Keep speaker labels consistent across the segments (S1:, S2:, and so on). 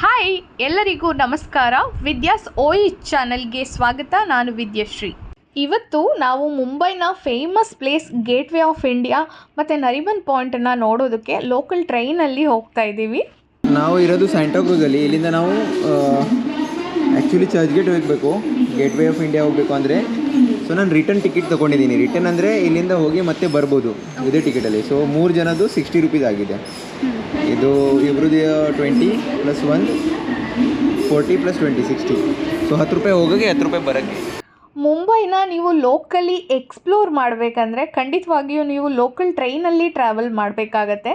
S1: Hi ಎಲ್ಲರಿಗೂ ನಮಸ್ಕಾರ. ವಿದ್ಯಾಸ್ ಓಯಿ ಚಾನಲ್ಗೆ ಸ್ವಾಗತ. ನಾನು ವಿದ್ಯಶ್ರೀ. ಇವತ್ತು ನಾವು ಮುಂಬೈನ famous place Gateway of India ಮತ್ತು ನರಿಮನ್ ಪಾಯಿಂಟನ್ನು ನೋಡೋದಕ್ಕೆ ಲೋಕಲ್ ಟ್ರೈನಲ್ಲಿ ಹೋಗ್ತಾ ಇದ್ದೀವಿ.
S2: ನಾವು ಇರೋದು ಸ್ಯಾಂಟಾಕ್ರೂಸಲ್ಲಿ ಇಲ್ಲಿಂದ ನಾವು ಆ್ಯಕ್ಚುಲಿ ಚರ್ಚ್ ಗೇಟ್ ಹೋಗಬೇಕು. ಗೇಟ್ ವೇ ಆಫ್ ಇಂಡಿಯಾ ಹೋಗಬೇಕು ಅಂದರೆ ಸೊ ನಾನು ರಿಟರ್ನ್ ಟಿಕೆಟ್ ತೊಗೊಂಡಿದ್ದೀನಿ. ರಿಟರ್ನ್ ಅಂದರೆ ಇಲ್ಲಿಂದ ಹೋಗಿ ಮತ್ತೆ ಬರ್ಬೋದು ಇದೇ ಟಿಕೆಟಲ್ಲಿ ಸೊ ಮೂರು ಜನದ್ದು ಸಿಕ್ಸ್ಟಿ ರುಪೀಸ್ ಆಗಿದೆ. ಇದು ಇಬ್ರದ್ದು twenty plus one forty plus twenty sixty so ಹತ್ತು ರೂಪಾಯಿ ಹೋಗೋಕ್ಕೆ ಹತ್ತು ರೂಪಾಯಿ ಬರೋಕ್ಕೆ.
S1: ಮುಂಬೈನ ನೀವು ಲೋಕಲಿ ಎಕ್ಸ್ಪ್ಲೋರ್ ಮಾಡಬೇಕಂದ್ರೆ ಖಂಡಿತವಾಗಿಯೂ ನೀವು ಲೋಕಲ್ ಟ್ರೈನಲ್ಲಿ ಟ್ರಾವೆಲ್ ಮಾಡಬೇಕಾಗತ್ತೆ.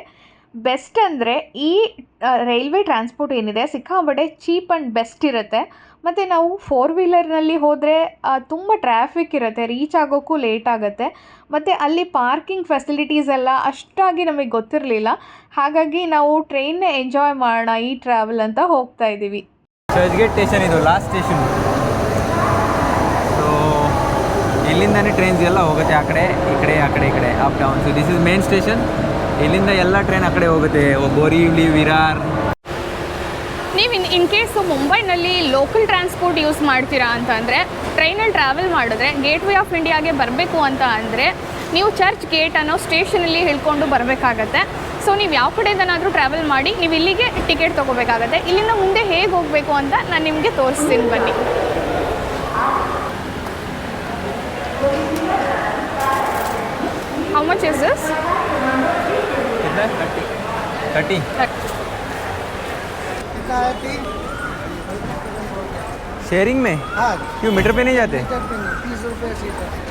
S1: ಬೆಸ್ಟ್ ಅಂದರೆ ಈ ರೈಲ್ವೆ ಟ್ರಾನ್ಸ್ಪೋರ್ಟ್ ಏನಿದೆ ಸಿಕ್ಕಾಪಟ್ಟೆ ಚೀಪ್ ಆ್ಯಂಡ್ ಬೆಸ್ಟ್ ಇರುತ್ತೆ. ಮತ್ತು ನಾವು ಫೋರ್ ವೀಲರ್ನಲ್ಲಿ ಹೋದರೆ ತುಂಬ ಟ್ರಾಫಿಕ್ ಇರುತ್ತೆ ರೀಚ್ ಆಗೋಕ್ಕೂ ಲೇಟ್ ಆಗುತ್ತೆ. ಮತ್ತು ಅಲ್ಲಿ ಪಾರ್ಕಿಂಗ್ ಫೆಸಿಲಿಟೀಸ್ ಎಲ್ಲ ಅಷ್ಟಾಗಿ ನಮಗೆ ಗೊತ್ತಿರಲಿಲ್ಲ. ಹಾಗಾಗಿ ನಾವು ಟ್ರೈನ್ನೇ ಎಂಜಾಯ್ ಮಾಡೋಣ ಈ ಟ್ರಾವೆಲ್ ಅಂತ ಹೋಗ್ತಾ ಇದ್ದೀವಿ.
S2: ಸ್ಟೇಷನ್ ಇದು ಲಾಸ್ಟ್ ಸ್ಟೇಷನ್ ಸೊ ಇಲ್ಲಿಂದನೇ ಟ್ರೈನ್ಸ್ ಎಲ್ಲ ಹೋಗುತ್ತೆ ಆ ಕಡೆ, ಈ ಕಡೆ, ಆ ಕಡೆ, ಈ ಕಡೆ up down so this is main station ಇಲ್ಲಿಂದ ಎಲ್ಲ ಟ್ರೈನ್ ಆ ಕಡೆ ಹೋಗುತ್ತೆ ಬೋರಿವ್ಲಿ ವಿರಾರ್
S1: ನೀವು ಇನ್ ಇನ್ ಕೇಸು ಮುಂಬೈನಲ್ಲಿ ಲೋಕಲ್ ಟ್ರಾನ್ಸ್ಪೋರ್ಟ್ ಯೂಸ್ ಮಾಡ್ತೀರಾ ಅಂತ ಅಂದರೆ ಟ್ರೈನಲ್ಲಿ ಟ್ರಾವೆಲ್ ಮಾಡಿದ್ರೆ ಗೇಟ್ ವೇ ಆಫ್ ಇಂಡಿಯಾಗೆ ಬರಬೇಕು ಅಂತ ಅಂದರೆ ನೀವು ಚರ್ಚ್ ಗೇಟ್ ಅನ್ನೋ ಸ್ಟೇಷನಲ್ಲಿ ಹಿಡ್ಕೊಂಡು ಬರಬೇಕಾಗತ್ತೆ. ಸೊ ನೀವು ಯಾವ ಕಡೆಯಿಂದನಾದರೂ ಟ್ರಾವೆಲ್ ಮಾಡಿ ನೀವು ಇಲ್ಲಿಗೆ ಟಿಕೆಟ್ ತೊಗೋಬೇಕಾಗತ್ತೆ. ಇಲ್ಲಿಂದ ಮುಂದೆ ಹೇಗೆ ಹೋಗಬೇಕು ಅಂತ ನಾನು ನಿಮಗೆ ತೋರಿಸ್ತೀನಿ ಬನ್ನಿ. How much is this
S2: thirty sharing में
S3: हाँ
S2: क्यों मीटर पे नहीं जाते
S3: तीस रुपये सीट है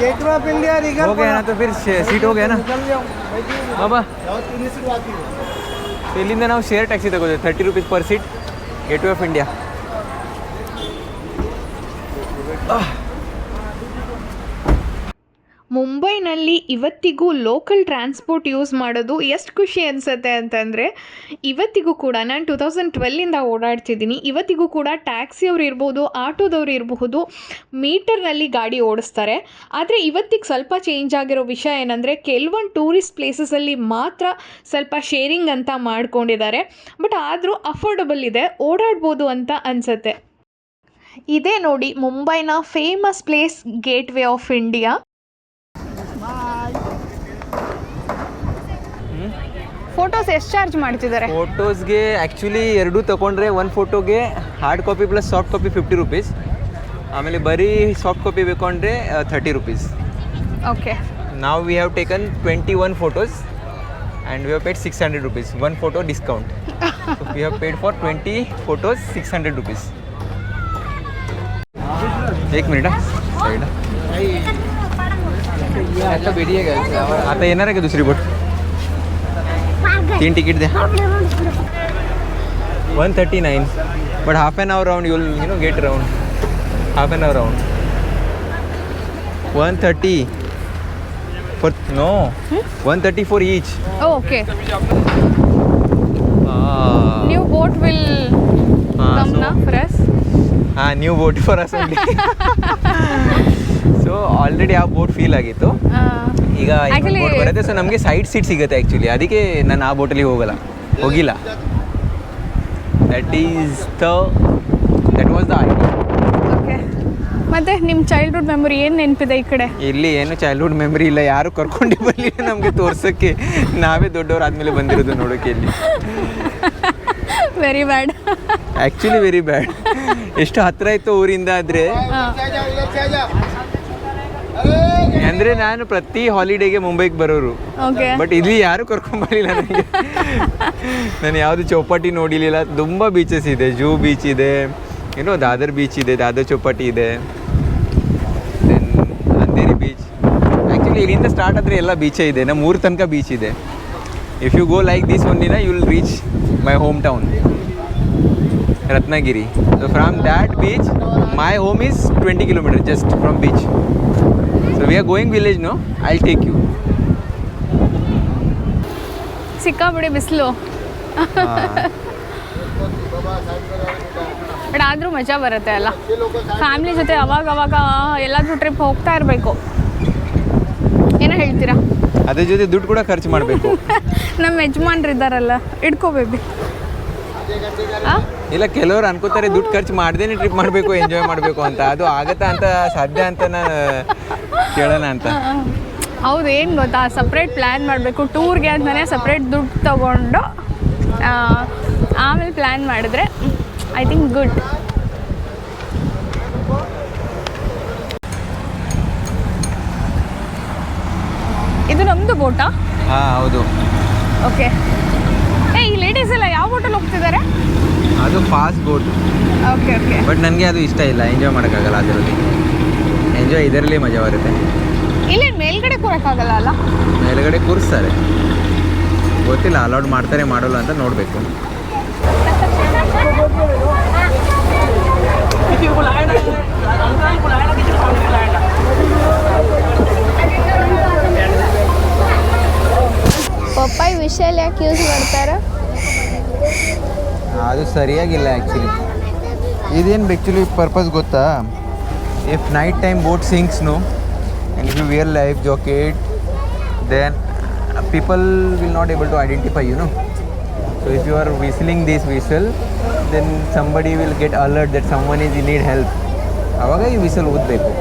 S3: gate way of India rigour
S2: हो गया ना तो फिर शे- सीट हो गया ना
S3: निकल जाओ बैठिए
S2: ಬಾಬಾ
S3: जाओ तीन सीट आती है
S2: ಸೊ ಇಲ್ಲಿಂದ ನಾವು ಶೇರ್ ಟ್ಯಾಕ್ಸಿ ತಗೋತೀವಿ thirty rupees per seat gateway of India
S1: ಮುಂಬೈನಲ್ಲಿ ಇವತ್ತಿಗೂ ಲೋಕಲ್ ಟ್ರಾನ್ಸ್ಪೋರ್ಟ್ ಯೂಸ್ ಮಾಡೋದು ಎಷ್ಟು ಖುಷಿ ಅನಿಸುತ್ತೆ ಅಂತಂದರೆ, ಇವತ್ತಿಗೂ ಕೂಡ ನಾನು ಟೂ ತೌಸಂಡ್ ಟ್ವೆಲ್ಲಿಂದ ಓಡಾಡ್ತಿದ್ದೀನಿ. ಇವತ್ತಿಗೂ ಕೂಡ ಟ್ಯಾಕ್ಸಿಯವ್ರು ಇರ್ಬೋದು, ಆಟೋದವ್ರು ಇರಬಹುದು ಮೀಟರ್ನಲ್ಲಿ ಗಾಡಿ ಓಡಿಸ್ತಾರೆ. ಆದರೆ ಇವತ್ತಿಗೆ ಸ್ವಲ್ಪ ಚೇಂಜ್ ಆಗಿರೋ ವಿಷಯ ಏನಂದರೆ, ಕೆಲವೊಂದು ಟೂರಿಸ್ಟ್ ಪ್ಲೇಸಸಲ್ಲಿ ಮಾತ್ರ ಸ್ವಲ್ಪ ಶೇರಿಂಗ್ ಅಂತ ಮಾಡ್ಕೊಂಡಿದ್ದಾರೆ. ಬಟ್ ಆದರೂ ಅಫೋರ್ಡಬಲ್ ಇದೆ, ಓಡಾಡ್ಬೋದು ಅಂತ ಅನಿಸುತ್ತೆ. ಇದೇ ನೋಡಿ ಮುಂಬೈನ famous place Gateway of India photos ಎಷ್ಟು ಚಾರ್ಜ್ ಮಾಡ್ತಿದ್ದಾರೆ
S2: ಫೋಟೋಸ್ಗೆ ಆ್ಯಕ್ಚುಲಿ ಎರಡೂ ತಗೊಂಡ್ರೆ ಒಂದು ಫೋಟೋಗೆ hard copy plus soft copy fifty rupees ಆಮೇಲೆ ಬರೀ soft copy ಬೇಕೊಂಡ್ರೆ thirty rupees
S1: okay
S2: ನಾವು we have taken twenty one photos and we have paid six hundred rupees one photo discount we have paid for twenty photos six hundred rupees एक minute हा. Side हा. आता येणार आहे का दुसरी boat तीन ticket they. One thirty nine but half an hour round you you know get round half an hour round one thirty for no one thirty for each
S1: okay new boat will come ना for
S2: us हाँ new boat for us only so already ಆ boat feel ಆಗಿತ್ತು. ಈಗ boat ಬರುತ್ತೆ. So ನಮಗೆ side seat ಸಿಗುತ್ತೆ actually ಅದಕ್ಕೆ ನಾನು ಆ ಬೋಟಲ್ಲಿ ಹೋಗಲ್ಲ. ಹೋಗಿಲ್ಲ. That is the that was the
S1: idea ಮತ್ತೆ ನಿಮ್ಮ ಚೈಲ್ಡ್ಹುಡ್ ಮೆಮೊರಿ ಏನು ನೆನಪಿದೆ ಈ ಕಡೆ?
S2: ಇಲ್ಲಿ ಏನು ಚೈಲ್ಡ್ಹುಡ್ ಮೆಮೊರಿ ಇಲ್ಲ. ಯಾರು ಕರ್ಕೊಂಡು ಬರಲಿಲ್ಲ ನಮಗೆ ತೋರ್ಸೋಕ್ಕೆ. ನಾವೇ ದೊಡ್ಡವ್ರು ಆದಮೇಲೆ ಬಂದಿರೋದು ನೋಡೋಕೆ ಇಲ್ಲಿ.
S1: Very bad
S2: actually very bad ಎಷ್ಟು ಹತ್ತಿರ ಇತ್ತು ಊರಿಂದ ಆದರೆ ಅಂದರೆ ನಾನು ಪ್ರತಿ ಹಾಲಿಡೇಗೆ ಮುಂಬೈಗೆ ಬರೋರು.
S1: ಓಕೆ
S2: ಬಟ್ ಇಲ್ಲಿ ಯಾರು ಕರ್ಕೊಂಬರಲಿಲ್ಲ ನನಗೆ ನಾನು ಯಾವುದು ಚೌಪಾಟಿ ನೋಡಿಲಿಲ್ಲ ತುಂಬಾ ಬೀಚಸ್ ಇದೆ. ಜೂ ಬೀಚ್ ಇದೆ. ಏನೋ ದಾದರ್ ಬೀಚ್ ಇದೆ. ದಾದರ್ ಚೌಪಾಟಿ ಇದೆ. ದೆನ್ ಅಂಧೇರಿ ಬೀಚ್ ಆ್ಯಕ್ಚುಲಿ ಇಲ್ಲಿಂದ ಸ್ಟಾರ್ಟ್ ಆದರೆ ಎಲ್ಲ ಬೀಚೇ ಇದೆ. ನಮ್ಮ ಮೂರು ತನಕ ಬೀಚ್ ಇದೆ. If you go like this ಒಂದಿನ you will reach my home town Ratnagiri so from that beach my home is twenty kilometre just from beach so we are going village no I take you
S1: ಸಿಕ್ಕಾಬಿಡಿ ಬಿಸಿಲು. But ಆದರೂ ಮಜಾ ಬರುತ್ತೆ ಅಲ್ಲ. Family ಜೊತೆ ಅವಾಗ ಅವಾಗ ಎಲ್ಲಾದರೂ ಟ್ರಿಪ್ ಹೋಗ್ತಾ ಇರಬೇಕು. ಏನೋ ಹೇಳ್ತೀರಾ?
S2: ಅದ್ರ ಜೊತೆ ದುಡ್ಡು ಕೂಡ ಖರ್ಚು ಮಾಡಬೇಕು.
S1: ನಮ್ಮ ಯಜಮಾನ್ರು ಇದ್ದಾರಲ್ಲ ಇಟ್ಕೋ ಬೇಬಿ
S2: ಇಲ್ಲ ಕೆಲವರು ಅನ್ಕೋತಾರೆ ದುಡ್ಡು ಖರ್ಚು ಮಾಡ್ದೇನೆ ಟ್ರಿಪ್ ಮಾಡಬೇಕು ಎಂಜಾಯ್ ಮಾಡಬೇಕು ಅಂತ. ಅದು ಆಗತ್ತಾ ಅಂತ ಸಾಧ್ಯ ಅಂತ ನಾನು ಕೇಳೋಣ ಅಂತ.
S4: ಹೌದು ಏನು ಗೊತ್ತಾ? ಸಪ್ರೇಟ್ ಪ್ಲ್ಯಾನ್ ಮಾಡಬೇಕು. ಟೂರ್ಗೆ ಅಂತಲೇ ಸಪ್ರೇಟ್ ದುಡ್ಡು ತಗೊಂಡು ಆಮೇಲೆ ಪ್ಲ್ಯಾನ್ ಮಾಡಿದ್ರೆ ಐ ಥಿಂಕ್ ಗುಡ್ ಇದು ನಮ್ಮದು ಬೋಟಾ?
S2: ಹಾಂ ಹೌದು.
S4: ಓಕೆ. ಏ ಈ ಲೇಡೀಸ್ ಎಲ್ಲ ಯಾವ ಬೋಟಲ್ಲಿ ಹೋಗ್ತಿದ್ದಾರೆ?
S2: ಅದು fast boat
S4: okay okay.
S2: But ನನಗೆ ಅದು ಇಷ್ಟ ಇಲ್ಲ. ಎಂಜಾಯ್ ಮಾಡೋಕ್ಕಾಗಲ್ಲ ಅದರಲ್ಲಿ. ಎಂಜಾಯ್ ಇದರಲ್ಲಿ ಮಜಾ ಬರುತ್ತೆ.
S4: ಇಲ್ಲಿ ಮೇಲ್ಗಡೆ ಕೂರಕ್ಕಾಗಲ್ಲ ಅಲ್ಲ?
S2: ಮೇಲ್ಗಡೆ ಕೂರಿಸ್ತಾರೆ. ಗೊತ್ತಿಲ್ಲ ಅಲೌಡ್ ಮಾಡ್ತಾರೆ ಮಾಡೋಲ್ಲ ಅಂತ ನೋಡಬೇಕು.
S4: ಪಪ್ಪಾಯಿ ವಿಷಲ್ ಯಾಕೆ ಯೂಸ್ ಮಾಡ್ತಾರೆ?
S2: ಅದು ಸರಿಯಾಗಿಲ್ಲ ಆ್ಯಕ್ಚುಲಿ ಇದೇನು ಆ್ಯಕ್ಚುಲಿ ಪರ್ಪಸ್ ಗೊತ್ತಾ? If night time boat sinks no and if you wear life jacket then people will not able to identify you know so if you are whistling this whistle then somebody will get alert that someone is in need help ಆವಾಗ ಈ whistle ಊದಬೇಕು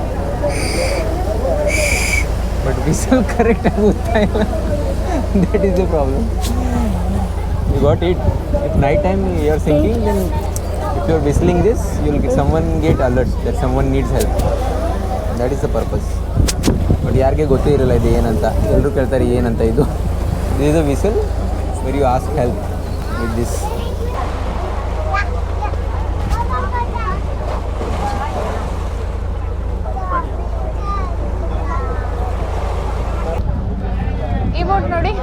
S2: but whistle ಕರೆಕ್ಟಾಗಿ ಊದ್ತಾ ಇಲ್ಲ that is the problem you got it? If night time you are sinking, then if you are whistling this you will get someone get alert that someone needs help that is the purpose but ಯಾರಿಗೆ ಗೊತ್ತೇ ಇರಲ್ಲ ಇದು ಏನಂತ ಎಲ್ಲರೂ ಕೇಳ್ತಾರೆ ಏನಂತ ಇದು this is a whistle where you ask help with this
S4: ಈ ಬೋಟ್ ನೋಡಿ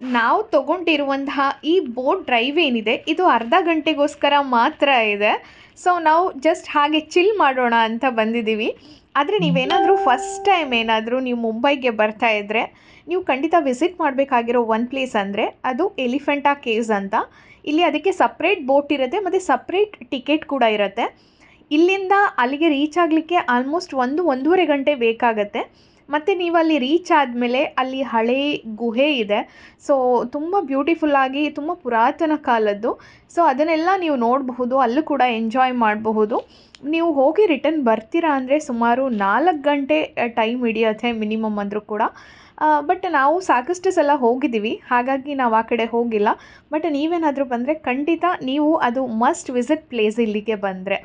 S1: ನಾವು ತಗೊಂಡಿರುವಂತಹ ಈ ಬೋಟ್ ಡ್ರೈವ್ ಏನಿದೆ, ಇದು ಅರ್ಧ ಗಂಟೆಗೋಸ್ಕರ ಮಾತ್ರ ಇದೆ. ಸೊ ನಾವು ಜಸ್ಟ್ ಹಾಗೆ ಚಿಲ್ ಮಾಡೋಣ ಅಂತ ಬಂದಿದ್ದೀವಿ. ಆದರೆ ನೀವೇನಾದರೂ ಫಸ್ಟ್ ಟೈಮ್ ಏನಾದರೂ ನೀವು ಮುಂಬೈಗೆ ಬರ್ತಾ ಇದ್ದರೆ ನೀವು ಖಂಡಿತ ವಿಸಿಟ್ ಮಾಡಬೇಕಾಗಿರೋ ಒನ್ ಪ್ಲೇಸ್ ಅಂದರೆ ಅದು ಎಲಿಫೆಂಟಾ ಕೇವ್ಸ್ ಅಂತ. ಇಲ್ಲಿ ಅದಕ್ಕೆ ಸಪ್ರೇಟ್ ಬೋಟ್ ಇರುತ್ತೆ, ಮತ್ತು ಸಪ್ರೇಟ್ ಟಿಕೆಟ್ ಕೂಡ ಇರುತ್ತೆ. ಇಲ್ಲಿಂದ ಅಲ್ಲಿಗೆ ರೀಚ್ ಆಗಲಿಕ್ಕೆ ಆಲ್ಮೋಸ್ಟ್ ಒಂದು, ಒಂದೂವರೆ ಗಂಟೆ ಬೇಕಾಗತ್ತೆ. ಮತ್ತು ನೀವು ಅಲ್ಲಿ ರೀಚ್ ಆದಮೇಲೆ ಅಲ್ಲಿ ಹಳೆ ಗುಹೆ ಇದೆ. ಸೊ ತುಂಬ ಬ್ಯೂಟಿಫುಲ್ಲಾಗಿ ತುಂಬ ಪುರಾತನ ಕಾಲದ್ದು. ಸೊ ಅದನ್ನೆಲ್ಲ ನೀವು ನೋಡಬಹುದು, ಅಲ್ಲೂ ಕೂಡ ಎಂಜಾಯ್ ಮಾಡಬಹುದು. ನೀವು ಹೋಗಿ ರಿಟರ್ನ್ ಬರ್ತೀರಾ ಅಂದರೆ ಸುಮಾರು ನಾಲ್ಕು ಗಂಟೆ ಟೈಮ್ ಹಿಡಿಯತ್ತೆ ಮಿನಿಮಮ್ ಅಂದರೂ ಕೂಡ. ಬಟ್ ನಾವು ಸಾಕಷ್ಟು ಸಲ ಹೋಗಿದ್ದೀವಿ. ಹಾಗಾಗಿ ನಾವು ಆ ಕಡೆ ಹೋಗಿಲ್ಲ. ಬಟ್ ನೀವೇನಾದರೂ ಬಂದರೆ ಖಂಡಿತ ನೀವು ಅದು ಮಸ್ಟ್ ವಿಸಿಟ್ ಪ್ಲೇಸ್ ಇಲ್ಲಿಗೆ ಬಂದರೆ.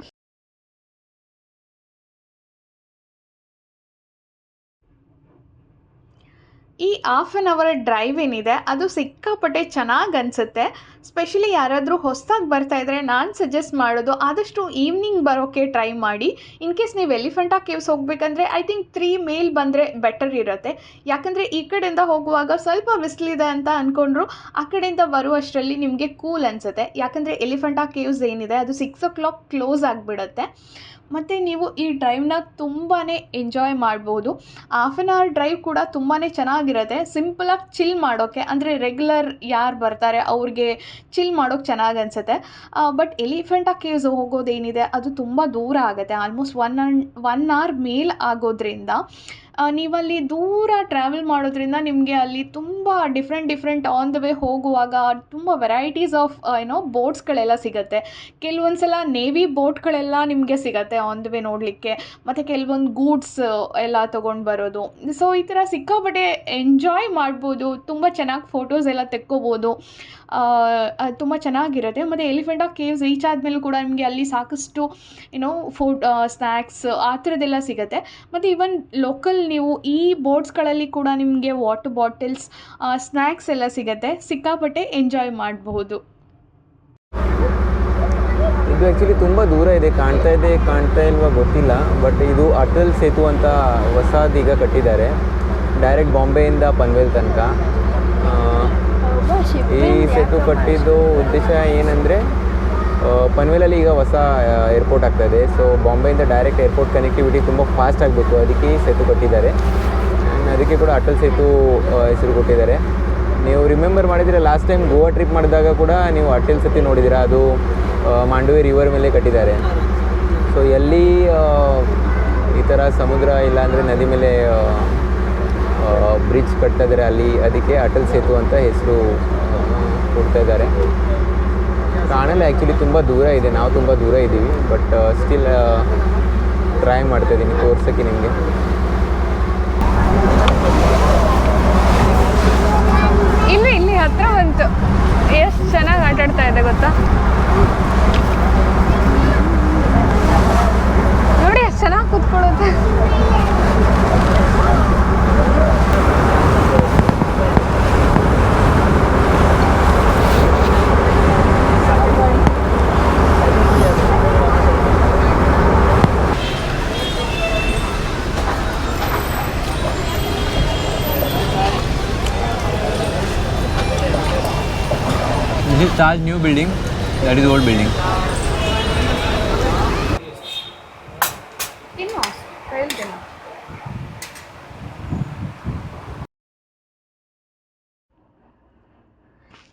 S1: ಈ ಹಾಫ್ ಆನ್ ಅವರ್ ಡ್ರೈವ್ ಏನಿದೆ ಅದು ಸಿಕ್ಕಾಪಟ್ಟೆ ಚೆನ್ನಾಗಿ ಅನಿಸುತ್ತೆ. ಸ್ಪೆಷಲಿ ಯಾರಾದರೂ ಹೊಸ್ದಾಗಿ ಬರ್ತಾ ಇದ್ದರೆ ನಾನು ಸಜೆಸ್ಟ್ ಮಾಡೋದು ಆದಷ್ಟು ಈವ್ನಿಂಗ್ ಬರೋಕ್ಕೆ ಟ್ರೈ ಮಾಡಿ. ಇನ್ ಕೇಸ್ ನೀವು ಎಲಿಫೆಂಟಾ ಕೇವ್ಸ್ ಹೋಗಬೇಕಂದ್ರೆ ಐ ಥಿಂಕ್ ತ್ರೀ ಮೇಲ್ ಬಂದರೆ ಬೆಟರ್ ಇರುತ್ತೆ. ಯಾಕಂದರೆ ಈ ಕಡೆಯಿಂದ ಹೋಗುವಾಗ ಸ್ವಲ್ಪ ಬಿಸಿಲಿದೆ ಅಂತ ಅಂದ್ಕೊಂಡ್ರು ಆ ಕಡೆಯಿಂದ ಬರುವಷ್ಟರಲ್ಲಿ ನಿಮಗೆ ಕೂಲ್ ಅನಿಸುತ್ತೆ. ಯಾಕಂದರೆ ಎಲಿಫೆಂಟಾ ಕೇವ್ಸ್ ಏನಿದೆ, ಅದು ಸಿಕ್ಸ್ ಓ ಕ್ಲಾಕ್ ಕ್ಲೋಸ್ ಆಗಿಬಿಡುತ್ತೆ. ಮತ್ತು ನೀವು ಈ ಡ್ರೈವ್ನ ತುಂಬಾ ಎಂಜಾಯ್ ಮಾಡ್ಬೋದು. ಹಾಫ್ ಆನ್ ಅವರ್ ಡ್ರೈವ್ ಕೂಡ ತುಂಬಾ ಚೆನ್ನಾಗಿರುತ್ತೆ. ಸಿಂಪಲಾಗಿ ಚಿಲ್ ಮಾಡೋಕ್ಕೆ ಅಂದರೆ ರೆಗ್ಯುಲರ್ ಯಾರು ಬರ್ತಾರೆ ಅವ್ರಿಗೆ ಚಿಲ್ ಮಾಡೋಕ್ಕೆ ಚೆನ್ನಾಗಿ ಅನಿಸುತ್ತೆ. ಬಟ್ ಎಲಿಫೆಂಟಾ ಕೇವ್ಸ್ ಹೋಗೋದೇನಿದೆ, ಅದು ತುಂಬ ದೂರ ಆಗುತ್ತೆ. Almost one and one hour ಮೇಲ್ ಆಗೋದ್ರಿಂದ ನೀವಲ್ಲಿ ದೂರ ಟ್ರಾವೆಲ್ ಮಾಡೋದ್ರಿಂದ ನಿಮಗೆ ಅಲ್ಲಿ ತುಂಬ different different on the way ಹೋಗುವಾಗ ತುಂಬ ವೆರೈಟೀಸ್ ಆಫ್ ಏನೋ ಬೋಟ್ಸ್ಗಳೆಲ್ಲ ಸಿಗುತ್ತೆ. ಕೆಲವೊಂದು ಸಲ ನೇವಿ ಬೋಟ್ಗಳೆಲ್ಲ ನಿಮಗೆ ಸಿಗುತ್ತೆ ಆನ್ ದ ವೇ ನೋಡಲಿಕ್ಕೆ. ಮತ್ತು ಕೆಲವೊಂದು ಗೂಡ್ಸ್ ಎಲ್ಲ ತೊಗೊಂಡು ಬರೋದು. ಸೊ ಈ ಥರ ಸಿಕ್ಕಾಪಟ್ಟೆ ಎಂಜಾಯ್ ಮಾಡ್ಬೋದು, ತುಂಬ ಚೆನ್ನಾಗಿ ಫೋಟೋಸ್ ಎಲ್ಲ ತೆಕ್ಕೋಬೋದು. ತುಂಬ ಚೆನ್ನಾಗಿರುತ್ತೆ. ಮತ್ತು ಎಲಿಫೆಂಟಾ ಕೇವ್ಸ್ ರೀಚ್ ಆದಮೇಲೂ ಕೂಡ ನಿಮಗೆ ಅಲ್ಲಿ ಸಾಕಷ್ಟು ಏನೋ ಫುಡ್ ಸ್ನ್ಯಾಕ್ಸ್ ಆ ಥರದ್ದೆಲ್ಲ ಸಿಗುತ್ತೆ. ಮತ್ತು ಈವನ್ ಲೋಕಲ್ ನೀವು ಈ ಬೋಟ್ಸ್ಗಳಲ್ಲಿ ಕೂಡ ನಿಮಗೆ ವಾಟರ್ ಬಾಟಲ್ಸ್ ಸ್ನ್ಯಾಕ್ಸ್ ಎಲ್ಲ ಸಿಗುತ್ತೆ. ಸಿಕ್ಕಾಪಟ್ಟೆ ಎಂಜಾಯ್ ಮಾಡಬಹುದು.
S2: ಇದು ಆ್ಯಕ್ಚುಲಿ ತುಂಬ ದೂರ ಇದೆ. ಕಾಣ್ತಾ ಇದೆ, ಕಾಣ್ತಾ ಇಲ್ವಾ ಗೊತ್ತಿಲ್ಲ. ಬಟ್ ಇದು ಅಟಲ್ ಸೇತು ಅಂತ ಹೊಸದೀಗ ಕಟ್ಟಿದ್ದಾರೆ. ಡೈರೆಕ್ಟ್ ಬಾಂಬೆಯಿಂದ ಪನ್ವೇಲ್ ತನಕ. ಈ ಸೇತು ಕಟ್ಟಿದ್ದು ಉದ್ದೇಶ ಏನಂದರೆ ಪನ್ವೇಲಲ್ಲಿ ಈಗ ಹೊಸ ಏರ್ಪೋರ್ಟ್ ಆಗ್ತಾ ಇದೆ. ಸೊ ಬಾಂಬೆಯಿಂದ ಡೈರೆಕ್ಟ್ ಏರ್ಪೋರ್ಟ್ ಕನೆಕ್ಟಿವಿಟಿ ತುಂಬ ಫಾಸ್ಟ್ ಆಗಬೇಕು ಅದಕ್ಕೆ ಈ ಸೇತು ಕಟ್ಟಿದ್ದಾರೆ. ಆ್ಯಂಡ್ ಅದಕ್ಕೆ ಕೂಡ ಅಟಲ್ ಸೇತು ಹೆಸರು ಕೊಟ್ಟಿದ್ದಾರೆ. ನೀವು ರಿಮೆಂಬರ್ ಮಾಡಿದರೆ ಲಾಸ್ಟ್ ಟೈಮ್ ಗೋವಾ ಟ್ರಿಪ್ ಮಾಡಿದಾಗ ಕೂಡ ನೀವು ಅಟಲ್ ಸೇತು ನೋಡಿದ್ದೀರಾ ಅದು ಮಾಂಡುವೆ ರಿವರ್ ಮೇಲೆ ಕಟ್ಟಿದ್ದಾರೆ. ಸೊ ಎಲ್ಲಿ ಈ ಥರ ಸಮುದ್ರ ಇಲ್ಲಾಂದರೆ ನದಿ ಮೇಲೆ ಬ್ರಿಡ್ಜ್ ಕಟ್ಟಿದ್ರೆ ಅಲ್ಲಿ ಅದಕ್ಕೆ ಅಟಲ್ ಸೇತು ಅಂತ ಹೆಸರು ಕೊಡ್ತಾ ಇದ್ದಾರೆ ಕಾಣಲ್ಲ ಆ್ಯಕ್ಚುಲಿ ತುಂಬ ದೂರ ಇದೆ. ನಾವು ತುಂಬ ದೂರ ಇದ್ದೀವಿ. ಬಟ್ ಸ್ಟಿಲ್ ಟ್ರೈ ಮಾಡ್ತಾ ಇದ್ದೀನಿ. ತೋರ್ಸೋಕ್ಕೆ ನಿಮಗೆ
S4: ಇಲ್ಲಿ ಇಲ್ಲಿ ಹತ್ರ ಬಂತು ಎಷ್ಟು ಚೆನ್ನಾಗಿ ಆಟ ಆಡ್ತಾ ಇದೆ ಗೊತ್ತಾ ನೋಡಿ ಎಷ್ಟು ಚೆನ್ನಾಗಿ ಕೂತ್ಕೊಳ್ಳುತ್ತೆ
S2: This is Taj new building. That is old building.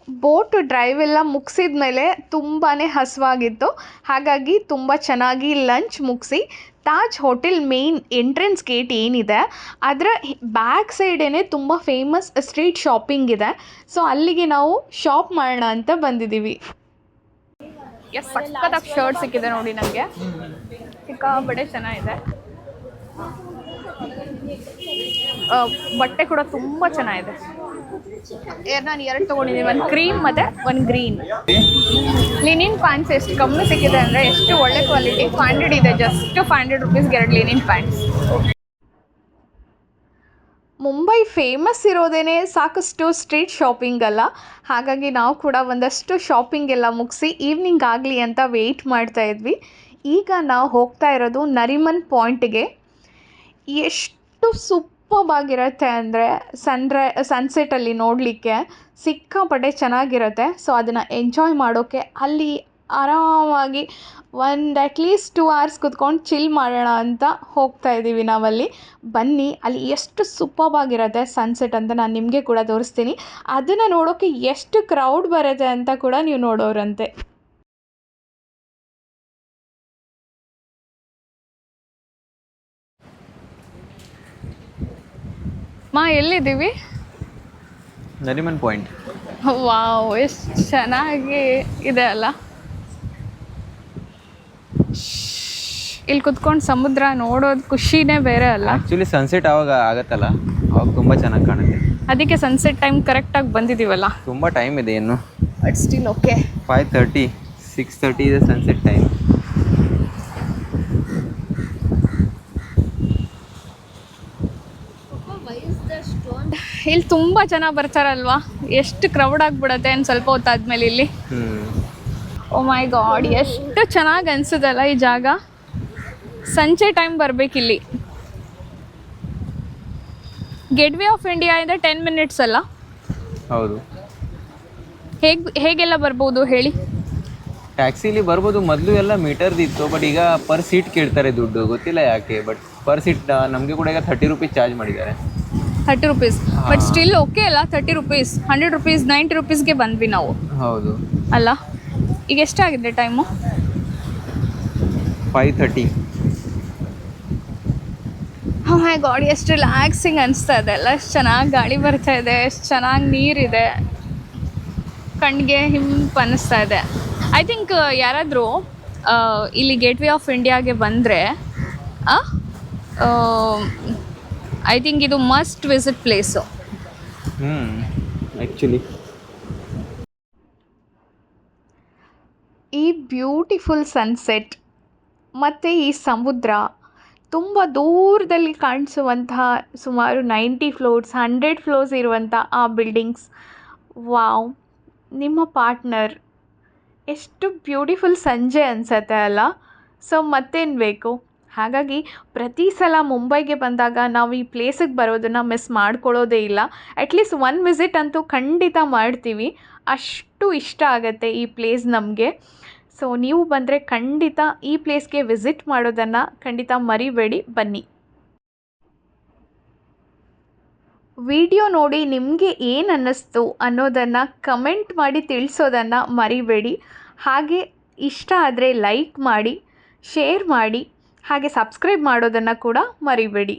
S1: Boat drive ಎಲ್ಲ ಮುಗಿಸಿದ ಮೇಲೆ ತುಂಬಾ ಹಸುವಾಗಿತ್ತು ಹಾಗಾಗಿ ತುಂಬ ಚೆನ್ನಾಗಿ ಲಂಚ್ ಮುಗಿಸಿ Taj hotel main entrance gate ಏನಿದೆ, ಅದರ ಬ್ಯಾಕ್ ಸೈಡೇ ತುಂಬ ಫೇಮಸ್ ಸ್ಟ್ರೀಟ್ ಶಾಪಿಂಗ್ ಇದೆ. ಸೊ ಅಲ್ಲಿಗೆ ನಾವು ಶಾಪ್ ಮಾಡೋಣ ಅಂತ ಬಂದಿದ್ದೀವಿ.
S4: ಎಸ್ ಶರ್ಟ್ ಸಿಕ್ಕಿದೆ ನೋಡಿ ನನಗೆ ಸಿಕ್ಕಾಬಡೆ ಚೆನ್ನಾಗಿದೆ. ಬಟ್ಟೆ ಕೂಡ ತುಂಬ ಚೆನ್ನಾಗಿದೆ. ನಾನು ಎರಡು ತೊಗೊಂಡಿದ್ದೀನಿ ಒಂದು ಕ್ರೀಮ್ ಮತ್ತು ಒಂದು ಗ್ರೀನ್ ಲಿನಿನ್ ಪ್ಯಾಂಟ್ಸ್ ಎಷ್ಟು ಕಮ್ಮಿ ಸಿಕ್ಕಿದೆ ಅಂದರೆ ಎಷ್ಟು ಒಳ್ಳೆ ಕ್ವಾಲಿಟಿ ಫೈವ್ ಹಂಡ್ರೆಡ್ ಇದೆ. ಜಸ್ಟ್ ಫೈವ್ ಹಂಡ್ರೆಡ್ ರುಪೀಸ್ಗೆ ಎರಡು ಲಿನಿನ್ ಪ್ಯಾಂಟ್ಸ್
S1: ಮುಂಬೈ ಫೇಮಸ್ ಇರೋದೇ ಸಾಕಷ್ಟು ಸ್ಟ್ರೀಟ್ ಶಾಪಿಂಗ್ ಅಲ್ಲ. ಹಾಗಾಗಿ ನಾವು ಕೂಡ ಒಂದಷ್ಟು ಶಾಪಿಂಗ್ ಎಲ್ಲ ಮುಗಿಸಿ ಈವ್ನಿಂಗ್ ಆಗಲಿ ಅಂತ ವೆಯ್ಟ್ ಮಾಡ್ತಾ ಇದ್ವಿ. ಈಗ ನಾವು ಹೋಗ್ತಾ ಇರೋದು ನರಿಮನ್ ಪಾಯಿಂಟ್ಗೆ ಎಷ್ಟು ಸೂಪರ್ಬಾಗಿರುತ್ತೆ ಅಂದರೆ ಸನ್ರೈ ಸನ್ಸೆಟಲ್ಲಿ ನೋಡಲಿಕ್ಕೆ ಸಿಕ್ಕಾಪಟ್ಟೆ ಚೆನ್ನಾಗಿರುತ್ತೆ. ಸೊ ಅದನ್ನು ಎಂಜಾಯ್ ಮಾಡೋಕ್ಕೆ ಅಲ್ಲಿ ಆರಾಮಾಗಿ ಒಂದು ಅಟ್ಲೀಸ್ಟ್ ಟೂ ಅವರ್ಸ್ ಕುತ್ಕೊಂಡು ಚಿಲ್ ಮಾಡೋಣ ಅಂತ ಹೋಗ್ತಾ ಇದ್ದೀವಿ ನಾವಲ್ಲಿ. ಬನ್ನಿ, ಅಲ್ಲಿ ಎಷ್ಟು ಸೂಪರ್ಬಾಗಿರುತ್ತೆ ಸನ್ಸೆಟ್ ಅಂತ ನಾನು ನಿಮಗೆ ಕೂಡ ತೋರಿಸ್ತೀನಿ. ಅದನ್ನು ನೋಡೋಕ್ಕೆ ಎಷ್ಟು ಕ್ರೌಡ್ ಬರುತ್ತೆ ಅಂತ ಕೂಡ ನೀವು ನೋಡೋರಂತೆ.
S4: ಮಾ ಎಲ್ಲಿದ್ದೀವಿ?
S2: ನರಿಮನ್ ಪಾಯಿಂಟ್.
S4: ವಾವ್ ಎಷ್ಟು ಚೆನ್ನಾಗಿ ಇದೆ ಅಲ್ಲ. ಇಲ್ಲಿ ಕುತ್ಕೊಂಡು ಸಮುದ್ರ ನೋಡೋದು ಖುಷಿನೇ ಬೇರೆ ಅಲ್ಲ.
S2: ಆ್ಯಕ್ಚುಲಿ ಸನ್ಸೆಟ್ ಆವಾಗ ಆಗತ್ತಲ್ಲ. ಅವಾಗ ತುಂಬ ಚೆನ್ನಾಗಿ ಕಾಣುತ್ತೆ.
S4: ಅದಕ್ಕೆ ಸನ್ಸೆಟ್ ಟೈಮ್ ಕರೆಕ್ಟಾಗಿ ಬಂದಿದ್ದೀವಲ್ಲ
S2: ತುಂಬ ಟೈಮ್ ಇದೆ ಇನ್ನು.
S4: But still okay
S2: five thirty six thirty ಇದೆ ಸನ್ಸೆಟ್ ಟೈಮ್
S4: ಇಲ್ಲಿ ತುಂಬ ಜನ ಬರ್ತಾರಲ್ವಾ? ಎಷ್ಟು ಕ್ರೌಡ್ ಆಗಿಬಿಡತ್ತೆ ಅಂತ ಸ್ವಲ್ಪ ಹೊತ್ತಾದ್ಮೇಲೆ ಇಲ್ಲಿ. ಓ ಮೈ ಗಾಡ್ ಎಷ್ಟು ಚೆನ್ನಾಗಿ ಅನ್ಸುದಲ್ಲ ಈ ಜಾಗ? ಸಂಜೆ ಟೈಮ್ ಬರ್ಬೇಕಿಲ್ಲಿ ಗೇಟ್ ವೇ ಆಫ್ ಇಂಡಿಯಾ ಇಂದ ಟೆನ್ ಮಿನಿಟ್ಸ್ ಅಲ್ಲ?
S2: ಹೌದು.
S4: ಹೇಗೆ ಹೇಗೆಲ್ಲ ಬರ್ಬೋದು ಹೇಳಿ?
S2: ಟ್ಯಾಕ್ಸಿಲಿ ಬರ್ಬೋದು ಮೊದಲು ಎಲ್ಲ ಮೀಟರ್ದಿತ್ತು ಬಟ್ ಈಗ ಪರ್ ಸೀಟ್ ಕೇಳ್ತಾರೆ ದುಡ್ಡು. ಗೊತ್ತಿಲ್ಲ ಯಾಕೆ ಬಟ್ ಪರ್ ಸೀಟ್ ನಮಗೆ ಕೂಡ ಈಗ ಥರ್ಟಿ ರುಪೀಸ್ ಚಾರ್ಜ್ ಮಾಡಿದ್ದಾರೆ.
S4: Thirty rupees but still okay ಅಲ್ಲ thirty rupees hundred rupees ninety ರುಪೀಸ್ಗೆ ಬಂದ್ವಿ ನಾವು.
S2: ಹೌದು.
S4: ಅಲ್ಲ? ಈಗ ಎಷ್ಟಾಗಿದೆ ಟೈಮು
S2: ಫೈವ್ ಥರ್ಟಿ
S4: ಹಾಯ್ ಗಾಡಿ ಎಷ್ಟು ರಿಲ್ಯಾಕ್ಸಿಂಗ್ ಅನಿಸ್ತಾ ಇದೆ ಅಲ್ಲ? ಎಷ್ಟು ಚೆನ್ನಾಗಿ ಗಾಳಿ ಬರ್ತಾ ಇದೆ ಎಷ್ಟು ಚೆನ್ನಾಗಿ ನೀರಿದೆ. ಕಣ್ಣಿಗೆ ಹಿಂಪ್ ಅನ್ನಿಸ್ತಾ ಇದೆ. ಐ ಥಿಂಕ್ ಯಾರಾದರೂ ಇಲ್ಲಿ ಗೇಟ್ ವೇ ಆಫ್ ಇಂಡಿಯಾಗೆ ಬಂದರೆ ಐ ಥಿಂಕ್ ಇದು ಮಸ್ಟ್ ವಿಸಿಟ್ ಪ್ಲೇಸು.
S2: ಆ್ಯಕ್ಚುಲಿ
S1: ಈ ಬ್ಯೂಟಿಫುಲ್ ಸನ್ಸೆಟ್ ಮತ್ತು ಈ ಸಮುದ್ರ ತುಂಬ ದೂರದಲ್ಲಿ ಕಾಣಿಸುವಂತಹ ಸುಮಾರು ನೈಂಟಿ ಫ್ಲೋರ್ಸ್ ಹಂಡ್ರೆಡ್ ಫ್ಲೋರ್ಸ್ ಇರುವಂಥ ಆ ಬಿಲ್ಡಿಂಗ್ಸ್ ವಾವ್ ನಿಮ್ಮ ಪಾರ್ಟ್ನರ್ ಎಷ್ಟು ಬ್ಯೂಟಿಫುಲ್ ಸಂಜೆ ಅನಿಸತ್ತೆ ಅಲ್ಲ? ಸೊ ಮತ್ತೇನು ಬೇಕು? ಹಾಗಾಗಿ ಪ್ರತಿ ಸಲ ಮುಂಬೈಗೆ ಬಂದಾಗ ನಾವು ಈ ಪ್ಲೇಸಿಗೆ ಬರೋದನ್ನು ಮಿಸ್ ಮಾಡ್ಕೊಳ್ಳೋದೇ ಇಲ್ಲ. ಅಟ್ಲೀಸ್ಟ್ ಒನ್ ವಿಸಿಟ್ ಅಂತೂ ಖಂಡಿತ ಮಾಡ್ತೀವಿ. ಅಷ್ಟು ಇಷ್ಟ ಆಗುತ್ತೆ ಈ ಪ್ಲೇಸ್ ನಮಗೆ. ಸೊ ನೀವು ಬಂದರೆ ಖಂಡಿತ ಈ ಪ್ಲೇಸ್ಗೆ ವಿಸಿಟ್ ಮಾಡೋದನ್ನು ಖಂಡಿತ ಮರಿಬೇಡಿ. ಬನ್ನಿ. ವಿಡಿಯೋ ನೋಡಿ ನಿಮಗೆ ಏನು ಅನ್ನಿಸ್ತು ಅನ್ನೋದನ್ನು ಕಮೆಂಟ್ ಮಾಡಿ ತಿಳಿಸೋದನ್ನು ಮರಿಬೇಡಿ. ಹಾಗೆ ಇಷ್ಟ ಆದರೆ ಲೈಕ್ ಮಾಡಿ ಶೇರ್ ಮಾಡಿ. ಹಾಗೆ ಸಬ್ಸ್ಕ್ರೈಬ್ ಮಾಡೋದನ್ನು ಕೂಡ ಮರಿಬೇಡಿ.